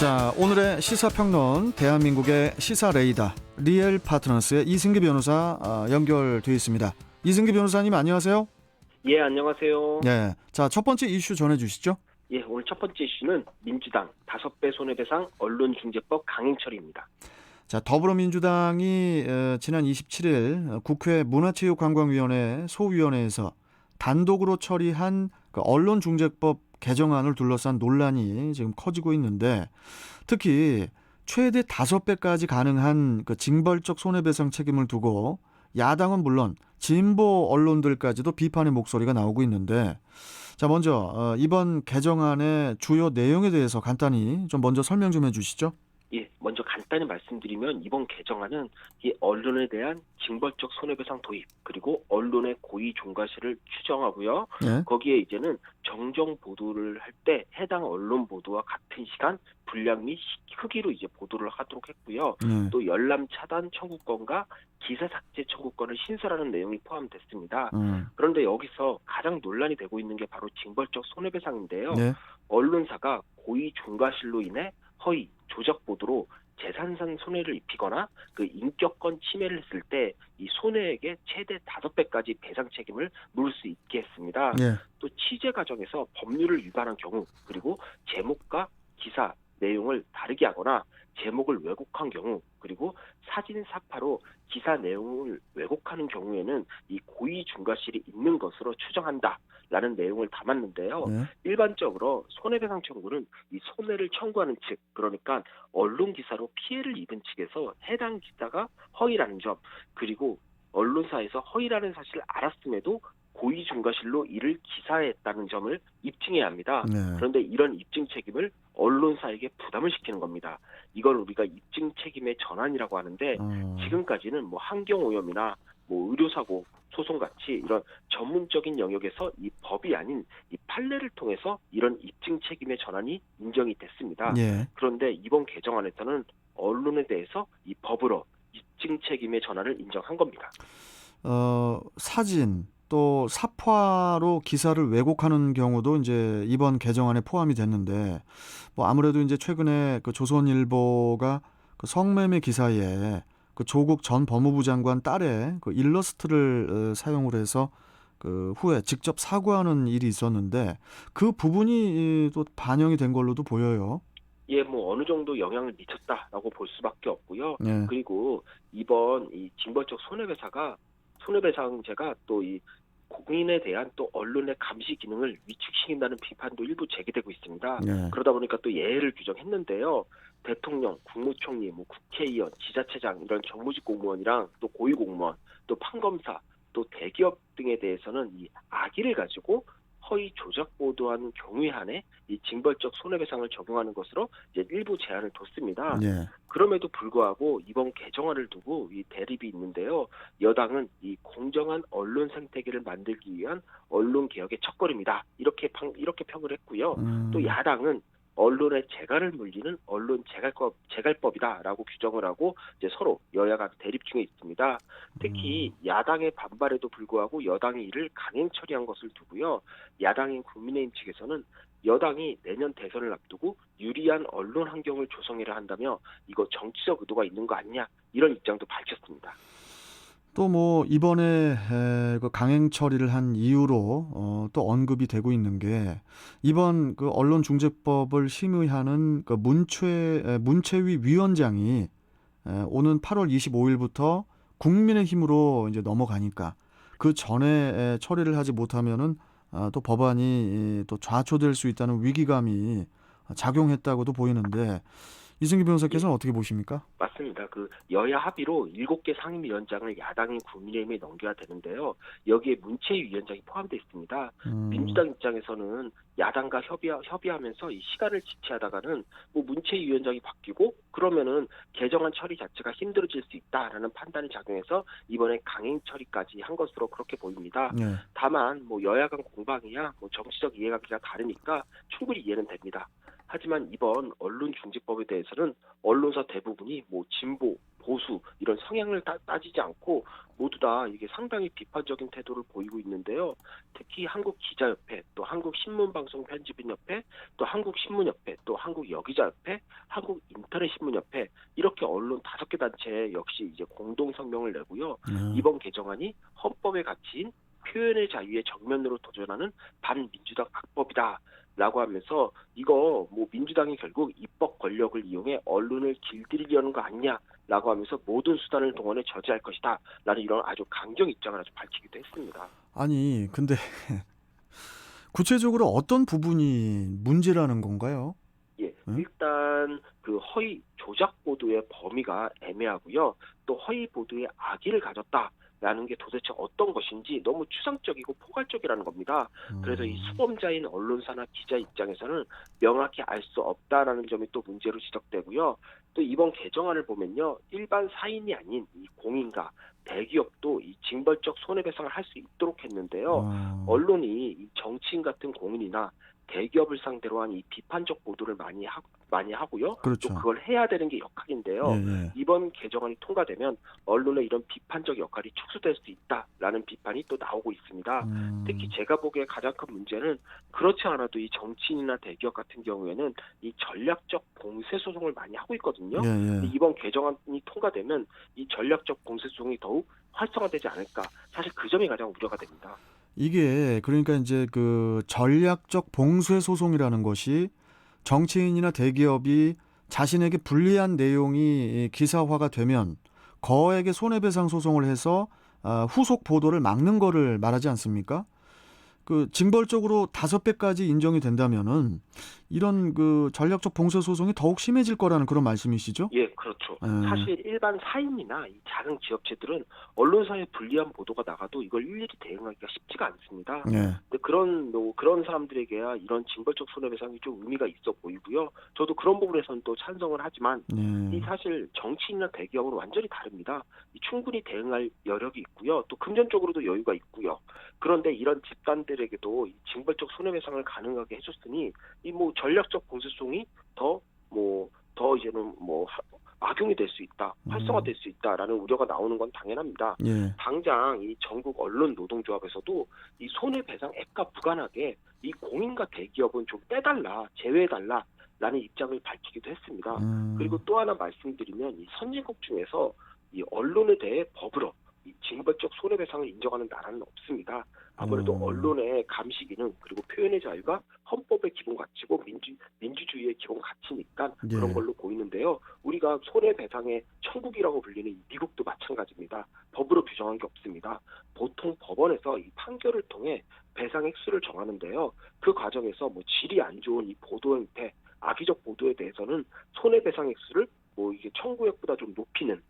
자, 오늘의 시사평론 대한민국의 시사 레이더 리엘 파트너스의 이승기 변호사 아, 연결돼 있습니다. 이승기 변호사님 안녕하세요. 예, 안녕하세요. 네. 자, 첫 번째 이슈 전해 주시죠. 예, 오늘 첫 번째 이슈는 민주당 다섯 배 손해배상 언론중재법 강행 처리입니다. 자, 더불어민주당이 어, 지난 27일 국회 문화체육관광위원회 소위원회에서 단독으로 처리한 그 언론중재법 개정안을 둘러싼 논란이 지금 커지고 있는데 특히 최대 다섯 배까지 가능한 그 징벌적 손해배상 책임을 두고 야당은 물론 진보 언론들까지도 비판의 목소리가 나오고 있는데 자 먼저 어, 이번 개정안의 주요 내용에 대해서 간단히 좀 먼저 설명 좀 해주시죠. 예, 먼저 간단히 말씀드리면 이번 개정안은 이 언론에 대한 징벌적 손해배상 도입 그리고 언론의 고의 종가시를 추정하고요. 예. 거기에 이제는 정정 보도를 할 때 해당 언론 보도와 같은 시간 분량 및 시- 크기로 이제 보도를 하도록 했고요. 네. 또 열람 차단 청구권과 기사 삭제 청구권을 신설하는 내용이 포함됐습니다. 음. 그런데 여기서 가장 논란이 되고 있는 게 바로 징벌적 손해배상인데요. 네. 언론사가 고의 중과실로 인해 허위, 조작 보도로 재산상 손해를 입히거나 그 인격권 침해를 했을 때 이 손해액의 최대 다섯 배까지 배상 책임을 물을 수 있게 했습니다. 예. 또 취재 과정에서 법률을 위반한 경우 그리고 제목과 기사 내용을 다르게 하거나 제목을 왜곡한 경우 그리고 사진 사파로 기사 내용을 왜곡하는 경우에는 이 고의 중과실이 있는 것으로 추정한다라는 내용을 담았는데요. 네. 일반적으로 손해배상 청구는 이 손해를 청구하는 측 그러니까 언론 기사로 피해를 입은 측에서 해당 기사가 허위라는 점 그리고 언론사에서 허위라는 사실을 알았음에도 고의 중과실로 이를 기사했다는 점을 입증해야 합니다. 네. 그런데 이런 입증 책임을 언론사에게 부담을 시키는 겁니다. 이걸 우리가 입증 책임의 전환이라고 하는데 어. 지금까지는 뭐 환경 오염이나 뭐 의료사고 소송 같이 이런 전문적인 영역에서 이 법이 아닌 이 판례를 통해서 이런 입증 책임의 전환이 인정이 됐습니다. 예. 그런데 이번 개정안에서는 언론에 대해서 이 법으로 입증 책임의 전환을 인정한 겁니다. 어, 사진 또 사파로 기사를 왜곡하는 경우도 이제 이번 개정안에 포함이 됐는데 뭐 아무래도 이제 최근에 그 조선일보가 그 성매매 기사에 그 조국 전 법무부 장관 딸의 그 일러스트를 어, 사용을 해서 그 후에 직접 사과하는 일이 있었는데 그 부분이 이, 또 반영이 된 걸로도 보여요. 예, 뭐 어느 정도 영향을 미쳤다라고 볼 수밖에 없고요. 예. 그리고 이번 이 징벌적 손해배사가 손해배상제가 또 이 국민에 대한 또 언론의 감시 기능을 위축시킨다는 비판도 일부 제기되고 있습니다. 예. 그러다 보니까 또 예외를 규정했는데요. 대통령, 국무총리, 뭐 국회의원, 지자체장 이런 정무직 공무원이랑 또 고위 공무원, 또 판검사, 또 대기업 등에 대해서는 이 악의를 가지고 허위 조작 보도하는 경우에 한해 이 징벌적 손해배상을 적용하는 것으로 이제 일부 제한을 뒀습니다. 예. 그럼에도 불구하고 이번 개정안을 두고 이 대립이 있는데요. 여당은 이 공정한 언론 생태계를 만들기 위한 언론 개혁의 첫걸음이다. 이렇게 평, 이렇게 평을 했고요. 음. 또 야당은 언론의 재갈을 물리는 언론 재갈법 재갈법이다라고 규정을 하고 이제 서로 여야가 대립 중에 있습니다. 특히 야당의 반발에도 불구하고 여당이 이를 강행 처리한 것을 두고요. 야당인 국민의힘 측에서는 여당이 내년 대선을 앞두고 유리한 언론 환경을 조성해야 한다며 이거 정치적 의도가 있는 거 아니냐 이런 입장도 밝혔습니다. 또 뭐 이번에 에, 그 강행 처리를 한 이유로 어, 또 언급이 되고 있는 게 이번 그 언론중재법을 심의하는 그 문최 에, 문체위 위원장이 에, 오는 8월 25일부터 국민의힘으로 이제 넘어가니까 그 전에 에, 처리를 하지 못하면은 아, 또 법안이 이, 또 좌초될 수 있다는 위기감이 작용했다고도 보이는데 이승기 변호사께서 는 어떻게 보십니까? 맞습니다. 그 여야 합의로 일곱 개 상임위원장을 야당인 국민의힘에 넘겨야 되는데요. 여기에 문체위 위원장이 포함되어 있습니다. 음, 민주당 입장에서는 야당과 협의, 협의하면서 이 시간을 지체하다가는 뭐 문체위 위원장이 바뀌고 그러면은 개정안 처리 자체가 힘들어질 수 있다라는 판단이 작용해서 이번에 강행 처리까지 한 것으로 그렇게 보입니다. 예. 다만 뭐 여야 간 공방이야 뭐 정치적 이해관계가 다르니까 충분히 이해는 됩니다. 하지만 이번 언론중재법에 대해서는 언론사 대부분이 뭐 진보, 보수 이런 성향을 따, 따지지 않고 모두 다 이게 상당히 비판적인 태도를 보이고 있는데요. 특히 한국 기자협회, 또 한국 신문방송 편집인협회, 또 한국 신문협회, 또 한국 여기자협회, 한국 인터넷 신문협회 이렇게 언론 다섯 개 단체 역시 이제 공동 성명을 내고요. 네. 이번 개정안이 헌법의 가치인 표현의 자유에 정면으로 도전하는 반민주당 악법이다. 라고 하면서 이거 뭐 민주당이 결국 입법 권력을 이용해 언론을 길들이려는 거 아니냐라고 하면서 모든 수단을 동원해 저지할 것이다. 라는 이런 아주 강경 입장을 아주 밝히기도 했습니다. 아니 근데 구체적으로 어떤 부분이 문제라는 건가요? 예, 응? 일단 그 허위 조작 보도의 범위가 애매하고요. 또 허위 보도의 악의를 가졌다 라는 게 도대체 어떤 것인지 너무 추상적이고 포괄적이라는 겁니다. 그래서 이 음. 수범자인 언론사나 기자 입장에서는 명확히 알 수 없다라는 점이 또 문제로 지적되고요. 또 이번 개정안을 보면요, 일반 사인이 아닌 이 공인과 대기업도 이 징벌적 손해배상을 할 수 있도록 했는데요. 어. 언론이 이 정치인 같은 공인이나 대기업을 상대로 한 이 비판적 보도를 많이 하, 많이 하고요. 그렇죠. 또 그걸 해야 되는 게 역학인데요. 예, 예. 이번 개정안이 통과되면 언론의 이런 비판적 역할이 축소될 수 있다라는 비판이 또 나오고 있습니다. 음. 특히 제가 보기에 가장 큰 문제는 그렇지 않아도 이 정치인이나 대기업 같은 경우에는 이 전략적 공세 소송을 많이 하고 있거든요. 예, 예. 이번 개정안이 통과되면 이 전략적 공세 소송이 더욱 활성화되지 않을까. 사실 그 점이 가장 우려가 됩니다. 이게 그러니까 이제 그 전략적 봉쇄 소송이라는 것이 정치인이나 대기업이 자신에게 불리한 내용이 기사화가 되면 거액의 손해배상 소송을 해서 아, 후속 보도를 막는 거를 말하지 않습니까? 그 징벌적으로 다섯 배까지 인정이 된다면은 이런 그 전략적 봉쇄 소송이 더욱 심해질 거라는 그런 말씀이시죠? 예, 그렇죠. 음. 사실 일반 사인이나 이 작은 기업체들은 언론사에 불리한 보도가 나가도 이걸 일일이 대응하기가 쉽지가 않습니다. 예. 근데 그런 뭐 그런 사람들에게야 이런 징벌적 손해배상이 좀 의미가 있어 보이고요. 저도 그런 부분에서는 또 찬성을 하지만 이 예. 사실 정치인이나 대기업은 완전히 다릅니다. 이 충분히 대응할 여력이 있고요. 또 금전적으로도 여유가 있고요. 그런데 이런 집단들 에게도 이 징벌적 손해배상을 가능하게 해줬으니 이 뭐 전략적 공세송이 더 뭐 더 이제는 뭐 하- 악용이 될 수 있다, 음. 활성화될 수 있다라는 우려가 나오는 건 당연합니다. 예. 당장 이 전국 언론 노동조합에서도 이 손해배상 액과 무관하게 이 공인과 대기업은 좀 빼달라, 제외해달라 라는 입장을 밝히기도 했습니다. 음. 그리고 또 하나 말씀드리면 이 선진국 중에서 이 언론에 대해 법으로 이 징벌적 손해배상을 인정하는 나라는 없습니다. 아무래도 음. 언론의 감시 기능 그리고 표현의 자유가 헌법의 기본 가치고 민주 민주주의의 기본 가치니까 예. 그런 걸로 보이는데요. 우리가 손해배상의 천국이라고 불리는 이 미국도 마찬가지입니다. 법으로 규정한 게 없습니다. 보통 법원에서 이 판결을 통해 배상 액수를 정하는데요. 그 과정에서 뭐 질이 안 좋은 이 보도 형태, 악의적 보도에 대해서는 손해배상 액수를 뭐 이게 청구액보다 좀 높이는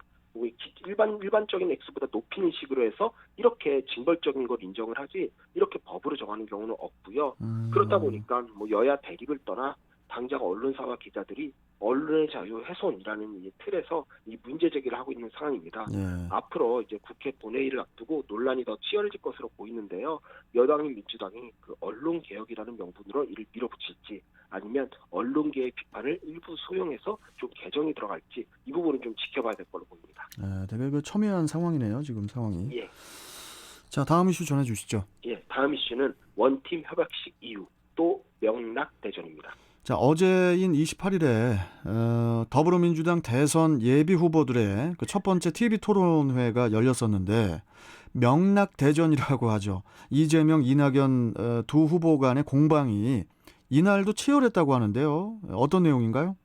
일반 일반적인 액수보다 높이는 식으로 해서 이렇게 징벌적인 걸 인정을 하지 이렇게 법으로 정하는 경우는 없고요. 음. 그렇다 보니까 뭐 여야 대립을 떠나 당장 언론사와 기자들이 언론의 자유 훼손이라는 이 틀에서 이 문제 제기를 하고 있는 상황입니다. 예. 앞으로 이제 국회 본회의를 앞두고 논란이 더 치열해질 것으로 보이는데요. 여당인 민주당이 그 언론 개혁이라는 명분으로 이를 밀어붙일지 아니면 언론 개혁 비판을 일부 소용해서 좀 개정이 들어갈지 이 부분은 좀 지켜봐야 될 걸로 보입니다. 예, 되게 그 첨예한 상황이네요, 지금 상황이. 예, 자, 다음 이슈 전해 주시죠. 예. 다음 이슈는 원팀 협약식 이후 또 명락 대전입니다. 자, 어제인 28일에 어, 더불어민주당 대선 예비 후보들의 그 첫 번째 TV 토론회가 열렸었는데 명락 대전이라고 하죠. 이재명, 이낙연 어, 두 후보 간의 공방이 이날도 치열했다고 하는데요. 어떤 내용인가요?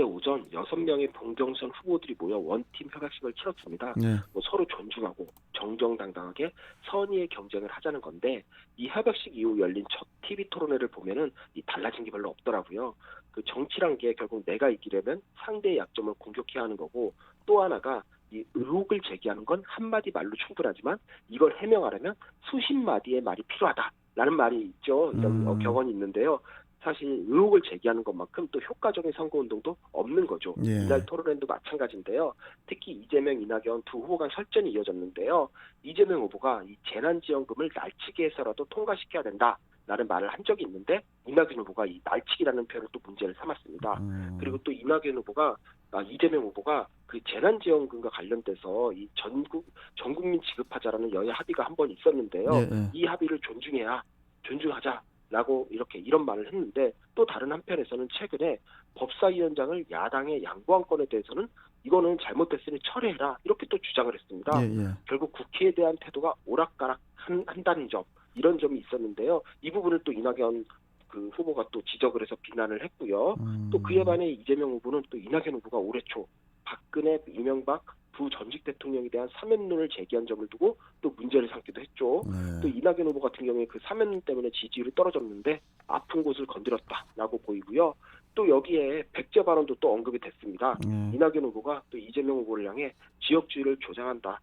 예, 어제 오전 6명의 봉경선 후보들이 모여 원팀 협약식을 치렀습니다. 네. 뭐 서로 존중하고 정정당당하게 선의의 경쟁을 하자는 건데 이 협약식 이후 열린 첫 TV 토론회를 보면은 이 달라진 게 별로 없더라고요. 그 정치란 게 결국 내가 이기려면 상대의 약점을 공격해야 하는 거고 또 하나가 이 의혹을 제기하는 건 한마디 말로 충분하지만 이걸 해명하려면 수십 마디의 말이 필요하다 라는 말이 있죠. 이런 음. 어, 격언이 있는데요. 사실 의혹을 제기하는 것만큼 또 효과적인 선거운동도 없는 거죠. 예. 이날 토론회도 마찬가지인데요. 특히 이재명, 이낙연 두 후보 간 설전이 이어졌는데요. 이재명 후보가 이 재난지원금을 날치기 해서라도 통과시켜야 된다 라는 말을 한 적이 있는데 이낙연 후보가 이 날치기라는 표현을 또 문제를 삼았습니다. 음. 그리고 또 이낙연 후보가 아, 이재명 후보가 그 재난지원금과 관련돼서 이 전국 전국민 지급하자라는 여야 합의가 한 번 있었는데요. 예, 예. 이 합의를 존중해야 존중하자 라고 이렇게 이런 말을 했는데 또 다른 한편에서는 최근에 법사위원장을 야당에 양보한 건에 대해서는 이거는 잘못됐으니 철회해라 이렇게 또 주장을 했습니다. 예, 예. 결국 국회에 대한 태도가 오락가락 한, 한다는 점 이런 점이 있었는데요. 이 부분을 또 이낙연 그 후보가 또 지적을 해서 비난을 했고요. 음. 또 그에 반해 이재명 후보는 또 이낙연 후보가 올해 초 박근혜, 이명박 두 전직 대통령에 대한 사면론을 제기한 점을 두고 또 문제를 삼기도 했죠. 네. 또 이낙연 후보 같은 경우에 그 사면 때문에 지지율이 떨어졌는데 아픈 곳을 건드렸다라고 보이고요. 또 여기에 백제 발언도 또 언급이 됐습니다. 예. 이낙연 후보가 또 이재명 후보를 향해 지역주의를 조장한다.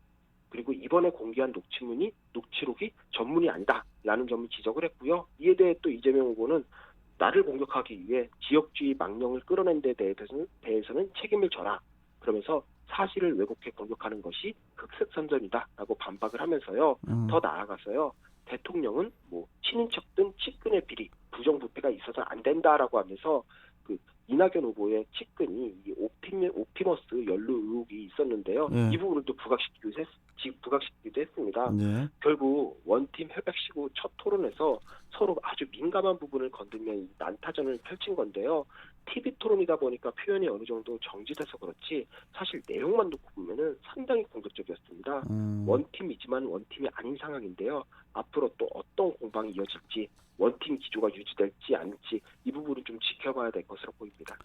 그리고 이번에 공개한 녹취문이 녹취록이 전문이 아니다라는 점을 지적을 했고요. 이에 대해 또 이재명 후보는 나를 공격하기 위해 지역주의 망령을 끌어낸 데 대해서는, 대해서는 책임을 져라. 그러면서 사실을 왜곡해 공격하는 것이 흑색선전이다라고 반박을 하면서요. 음. 더 나아가서요. 대통령은 뭐 친인척든 측근의 비리, 부정부패가 있어서 안 된다라고 하면서 그 이낙연 후보의 측근이 이 옵티미, 옵티머스 연루 의혹이 있었는데요. 예. 이 부분을 또 부각시키기도, 했, 지- 부각시키기도 했습니다. 예. 결국 원팀 협약 시구 첫 토론에서 서로 아주 민감한 부분을 이 난타전을 펼친 건데요. TV 토론이다 보니까 표현이 어느 정도 정지돼서 그렇지 사실 내용만 놓고 보면은 상당히 공격적이었습니다. 음. 원팀이지만 원팀이 아닌 상황인데요. 앞으로 또 어떤 공방이 이어질지 원팀 기조가 유지될지 아닐지 이 부분을 좀 지켜봐야 될 것으로 보입니다.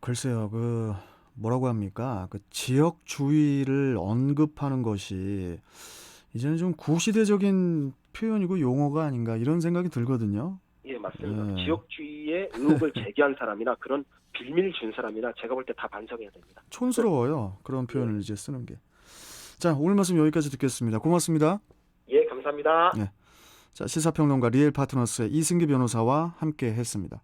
글쎄요, 그 뭐라고 합니까? 그 지역 주의를 언급하는 것이 이제는 좀 구시대적인 표현이고 용어가 아닌가 이런 생각이 들거든요. 예, 맞습니다. 예. 지역주의에 의혹을 제기한 사람이나 그런 빌미를 준 사람이나 제가 볼 때 다 반성해야 됩니다. 촌스러워요. 그런 표현을 이제 쓰는 게. 자, 오늘 말씀 여기까지 듣겠습니다. 고맙습니다. 예, 감사합니다. 자, 시사평론가 리엘 파트너스의 이승기 변호사와 함께 했습니다.